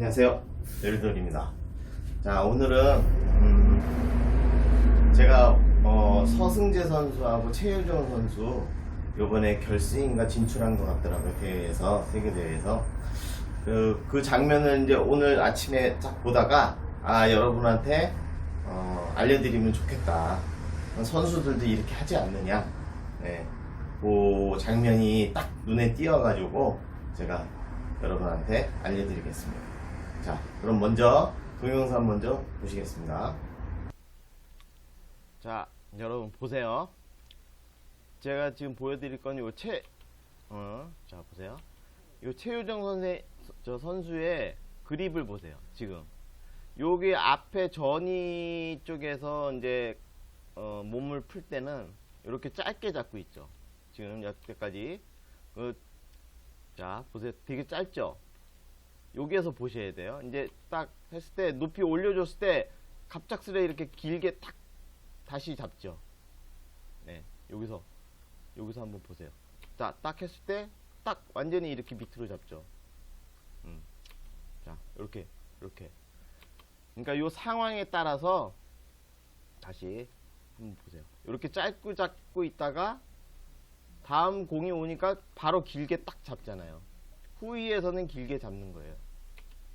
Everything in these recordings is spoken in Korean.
안녕하세요. 열돌입니다. 자, 오늘은, 음, 제가, 어, 서승재 선수하고 최유정 선수, 요번에 결승인가 진출한 것 같더라고요. 대회에서, 세계대회에서. 그, 그 장면을 이제 오늘 아침에 딱 보다가, 아, 여러분한테, 어, 알려드리면 좋겠다. 선수들도 이렇게 하지 않느냐. 네. 그 장면이 딱 눈에 띄어가지고, 제가 여러분한테 알려드리겠습니다. 자, 그럼 먼저 동영상 먼저 보시겠습니다. 자, 여러분 보세요. 제가 지금 보여드릴 건요 최, 어, 자 보세요. 요 최유정 선생, 저 선수의 그립을 보세요. 지금 여기 앞에 전이 쪽에서 이제 어, 몸을 풀 때는 이렇게 짧게 잡고 있죠. 지금 여태까지 그, 자 보세요. 되게 짧죠. 여기에서 보셔야 돼요. 이제 딱 했을 때 높이 올려줬을 때 갑작스레 이렇게 길게 탁 다시 잡죠. 네, 여기서 여기서 한번 보세요. 자, 딱 했을 때 딱 완전히 이렇게 밑으로 잡죠. 음, 자, 이렇게 이렇게. 그러니까 요 상황에 따라서 다시 한번 보세요. 이렇게 짧고 잡고 있다가 다음 공이 오니까 바로 길게 딱 잡잖아요. 후위에서는 길게 잡는 거예요.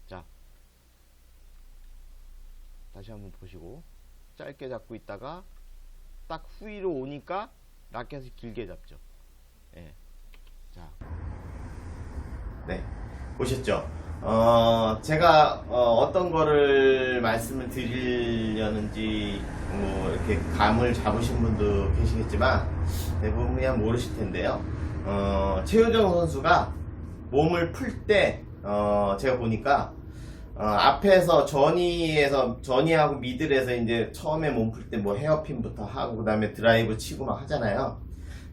자, 다시 한번 보시고 짧게 잡고 있다가 딱 후위로 오니까 라켓을 길게 잡죠. 예. 자, 네, 보셨죠? 어, 제가 어, 떤 거를 말씀을 드리려는지 뭐 이렇게 감을 잡으신 분도 계시겠지만 대부분 그냥 모르실 텐데요. 어, 최효정 선수가 몸을 풀 때, 어, 제가 보니까, 어, 앞에서 전이에서, 전이하고 미들에서 이제 처음에 몸 풀 때 뭐 헤어핀부터 하고, 그 다음에 드라이브 치고 막 하잖아요.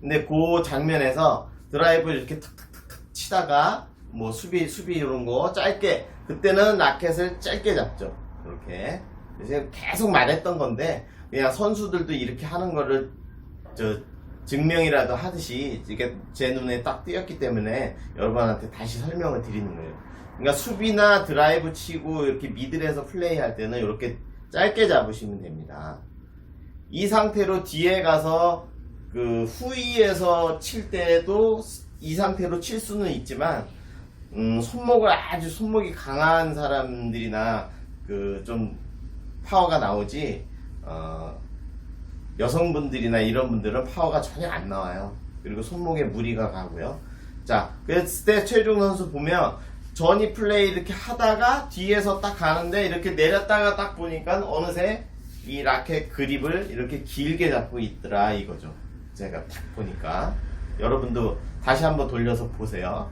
근데 그 장면에서 드라이브 이렇게 탁탁탁탁 치다가, 뭐 수비, 수비 이런 거 짧게, 그때는 라켓을 짧게 잡죠. 이렇게. 제가 계속 말했던 건데, 그냥 선수들도 이렇게 하는 거를, 저, 증명이라도 하듯이 이게 제 눈에 딱 띄었기 때문에 여러분한테 다시 설명을 드리는 거예요. 그러니까 수비나 드라이브 치고 이렇게 미들에서 플레이할 때는 이렇게 짧게 잡으시면 됩니다. 이 상태로 뒤에 가서 그 후위에서 칠 때도 이 상태로 칠 수는 있지만 음, 손목을 아주 손목이 강한 사람들이나 그 좀 파워가 나오지 어, 여성분들이나 이런 분들은 파워가 전혀 안 나와요. 그리고 손목에 무리가 가고요. 자, 그랬을 때 최종 선수 보면 전이 플레이 이렇게 하다가 뒤에서 딱 가는데 이렇게 내렸다가 딱 보니까 어느새 이 라켓 그립을 이렇게 길게 잡고 있더라 이거죠. 제가 딱 보니까 여러분도 다시 한번 돌려서 보세요.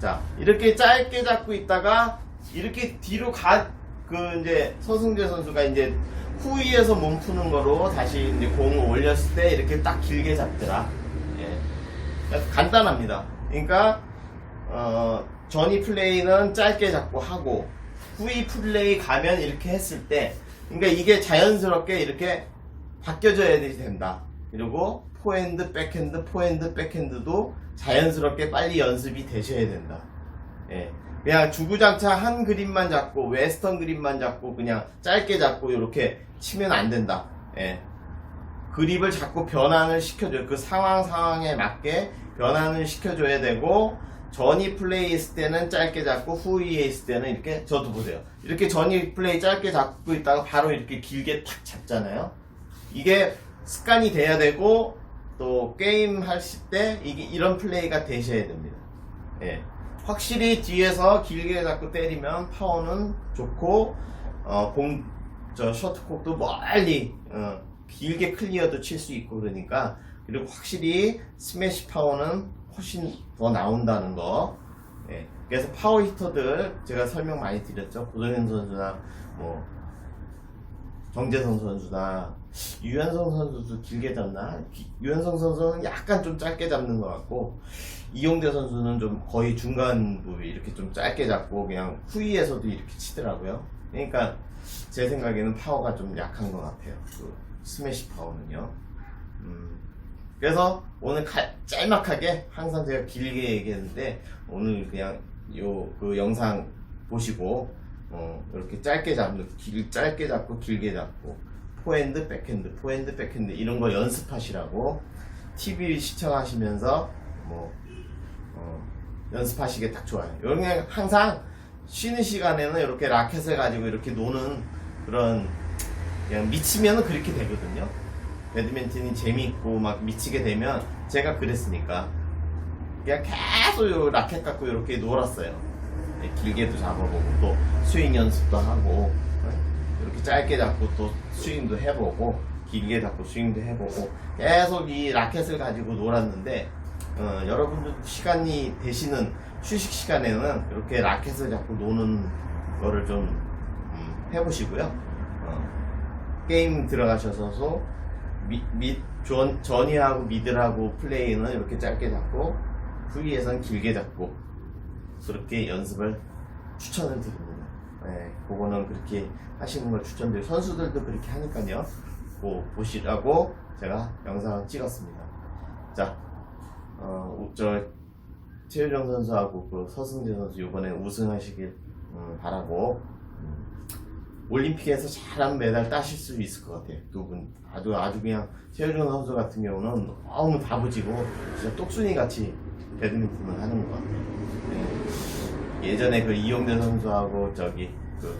자, 이렇게 짧게 잡고 있다가 이렇게 뒤로 가, 그 이제 서승재 선수가 이제 후위에서 몸 푸는 거로 다시 이제 공을 올렸을 때 이렇게 딱 길게 잡더라. 예. 그러니까 간단합니다. 그러니까, 어, 전이 플레이는 짧게 잡고 하고, 후위 플레이 가면 이렇게 했을 때, 그러니까 이게 자연스럽게 이렇게 바뀌어져야 된다. 그리고 포핸드, 백핸드, 포핸드, 백핸드도 자연스럽게 빨리 연습이 되셔야 된다. 예. 그냥 주구장창 한 그림만 잡고 웨스턴 그림만 잡고 그냥 짧게 잡고 이렇게 치면 안 된다. 예. 그립을 자꾸 변환을 시켜줘요. 그 상황 상황에 맞게 변환을 시켜줘야 되고 전이 플레이 있을 때는 짧게 잡고 후위에 있을 때는 이렇게 저도 보세요. 이렇게 전이 플레이 짧게 잡고 있다가 바로 이렇게 길게 탁 잡잖아요. 이게 습관이 돼야 되고 또 게임 하실 때 이게 이런 플레이가 되셔야 됩니다. 예. 확실히 뒤에서 길게 잡고 때리면 파워는 좋고 어, 공, 저 셔트콕도 멀리 어, 길게 클리어도 칠 수 있고 그러니까 그리고 확실히 스매시 파워는 훨씬 더 나온다는 거. 예. 그래서 파워 히터들 제가 설명 많이 드렸죠. 고정현 선수나 뭐 정재성 선수나 유현성 선수도 길게 잡나? 기- 유현성 선수는 약간 좀 짧게 잡는 것 같고 이용대 선수는 좀 거의 중간 부위 이렇게 좀 짧게 잡고 그냥 후위에서도 이렇게 치더라고요. 그러니까 제 생각에는 파워가 좀 약한 것 같아요. 그 스매시 파워는요. 음, 그래서 오늘 가- 짤막하게 항상 제가 길게 얘기했는데 오늘 그냥 요 그 영상 보시고 어, 이렇게 짧게 잡는 길 짧게 잡고 길게 잡고 포핸드 백핸드 포핸드 백핸드 이런 거 연습하시라고 TV 시청하시면서 뭐 어, 연습하시기 딱 좋아요. 여기 항상 쉬는 시간에는 이렇게 라켓을 가지고 이렇게 노는 그런 그냥 미치면은 그렇게 되거든요. 배드민턴이 재미있고 막 미치게 되면 제가 그랬으니까 그냥 계속 요 라켓 갖고 이렇게 놀았어요. 네, 길게도 잡아보고 또 스윙 연습도 하고 네, 이렇게 짧게 잡고 또 스윙도 해보고 길게 잡고 스윙도 해보고 계속 이 라켓을 가지고 놀았는데 어, 여러분들 시간이 되시는 휴식 시간에는 이렇게 라켓을 잡고 노는 거를 좀 음, 해보시고요. 어, 게임 들어가셔서 미, 미, 전, 전이하고 미들하고 플레이는 이렇게 짧게 잡고 후위에선 길게 잡고 그렇게 연습을 추천을 드립니다. 네, 그거는 그렇게 하시는 걸 추천드려요. 선수들도 그렇게 하니까요. 그 보시라고 제가 영상을 찍었습니다. 자, 어, 저 최유정 선수하고 그 서승재 선수 이번에 우승하시길 음, 바라고 음, 올림픽에서 잘하면 메달 따실 수 있을 것 같아요. 두 분. 아주, 아주 그냥, 최효정 선수 같은 경우는 너무 다부지고, 진짜 똑순이 같이 배드민턴을 하는 것 같아요. 예. 예전에 그 이용대 선수하고 저기, 그,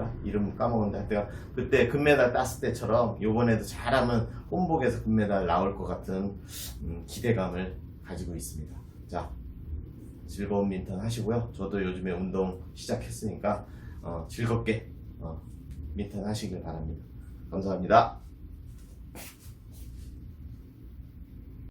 누구더라? 이름 까먹었는데, 내가 그때 금메달 땄을 때처럼, 요번에도 잘하면 홈복에서 금메달 나올 것 같은, 음, 기대감을 가지고 있습니다. 자, 즐거운 민턴 하시고요. 저도 요즘에 운동 시작했으니까 어, 즐겁게 어, 민턴 하시길 바랍니다. 감사합니다.